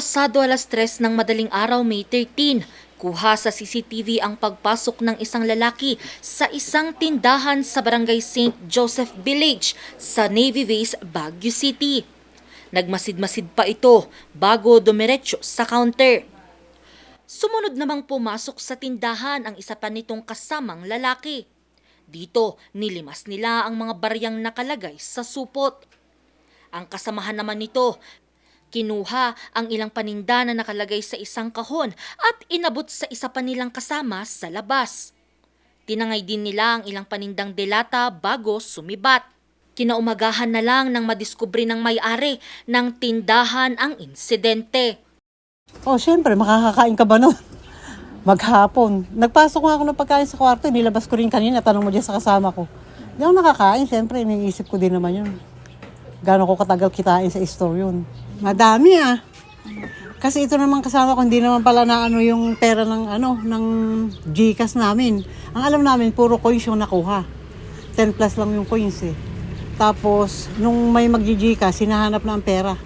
Pasado alas 3 ng madaling araw May 13, kuha sa CCTV ang pagpasok ng isang lalaki sa isang tindahan sa barangay St. Joseph Village sa Navy Base, Baguio City. Nagmasid-masid pa ito bago dumiretso sa counter. Sumunod namang pumasok sa tindahan ang isa pa nitong kasamang lalaki. Dito, nilimas nila ang mga baryang nakalagay sa supot. Ang kasamahan naman nito, kinuha ang ilang paninda na nakalagay sa isang kahon at inabot sa isa pa nilang kasama sa labas. Tinangay din nila ang ilang panindang delata bago sumibat. Kinaumagahan na lang nang madiskubre ng may-ari ng tindahan ang insidente. Oh, syempre, makakakain ka ba nun? Maghapon. Nagpasok nga ako ng pagkain sa kwarto, nilabas ko rin kanina, tanong mo dyan sa kasama ko. Hindi ako nakakain, syempre, iniisip ko din naman yun. Gano'n ko katagal kitain sa store yun. Madami ah. Kasi ito naman kasama ko, hindi naman pala na ano yung pera ng ano, ng Gcash namin. Ang alam namin, puro coins yung nakuha. 10 plus lang yung coins eh. Tapos, nung may mag-Gcash, hinahanap na ang pera.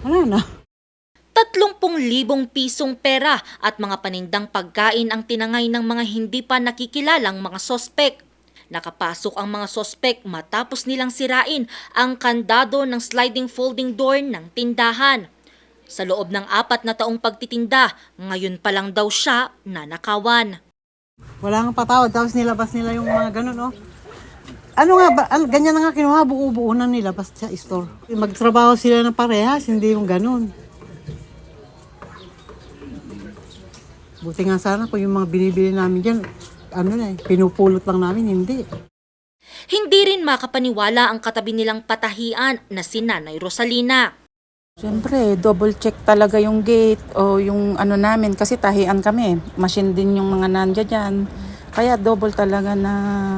Wala na. 30,000 pisong pera at mga panindang pagkain ang tinangay ng mga hindi pa nakikilalang mga sospek. Nakapasok ang mga sospek matapos nilang sirain ang kandado ng sliding folding door ng tindahan. Sa loob ng apat na taong pagtitinda, ngayon pa lang daw siya nanakawan. Wala nga patawad. Tapos nilabas nila yung mga ganun, oh. Ano nga ba? Ano, ganyan na nga kinuha, buo-buo na nilabas sa store. Magtrabaho sila ng parehas, hindi yung ganun. Buti nga sana kung yung mga binibili namin dyan, ano na eh, pinupulot lang namin, hindi. Hindi rin makapaniwala ang katabi nilang patahian na si Nanay Rosalina. Siyempre, double check talaga yung gate o yung ano namin kasi tahian kami. Machine din yung mga nandya dyan. Kaya double talaga na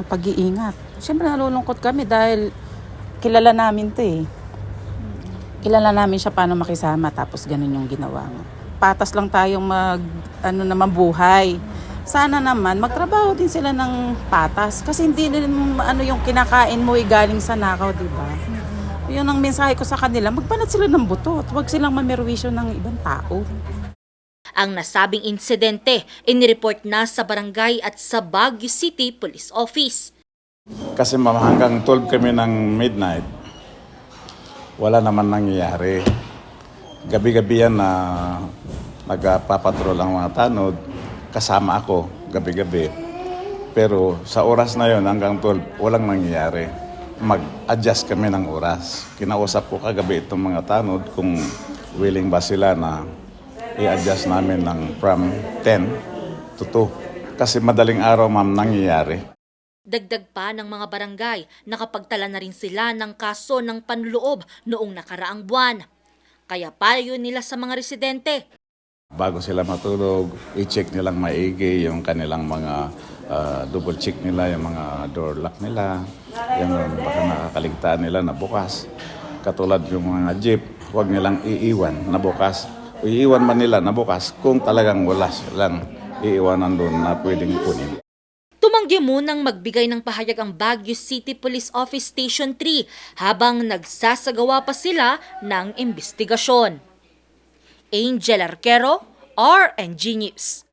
pag-iingat. Siyempre, nalulungkot kami dahil kilala namin to eh. Kilala namin siya paano makisama tapos ganun yung ginawa mo. Patas lang tayong mag, ano naman, buhay. Sana naman, magtrabaho din sila ng patas. Kasi hindi din ano yung kinakain mo ay galing sa nakaw, di ba? Yun ang mensahe ko sa kanila, magbanat sila ng buto at huwag silang mamerwisyo ng ibang tao. Ang nasabing insidente inireport na sa barangay at sa Baguio City Police Office. Kasi ma'am, hanggang 12 kami ng midnight, wala naman nangyayari. Gabi-gabi yan na nagpapatrol ang mga tanod, kasama ako gabi-gabi. Pero sa oras na yon hanggang 12, walang nangyayari. Mag-adjust kami ng oras. Kinausap ko kagabi itong mga tanod kung willing ba sila na i-adjust namin ng from 10 to 2. Kasi madaling araw ma'am nangyayari. Dagdag pa ng mga barangay, nakapagtala na rin sila ng kaso ng panloob noong nakaraang buwan. Kaya payo nila sa mga residente, Bago sila matulog, i-check nilang maigi yung kanilang mga ah, double check nila, yung mga door lock nila, yung baka nakakaligtaan nila na bukas. Katulad yung mga jeep, huwag nilang iiwan na bukas. Iiwan man nila na bukas kung talagang wala silang iiwanan doon na pwedeng kunin. tumanggi munang magbigay ng pahayag ang Baguio City Police Office Station 3 habang nagsasagawa pa sila ng investigasyon. Angel Arquero, RNG News.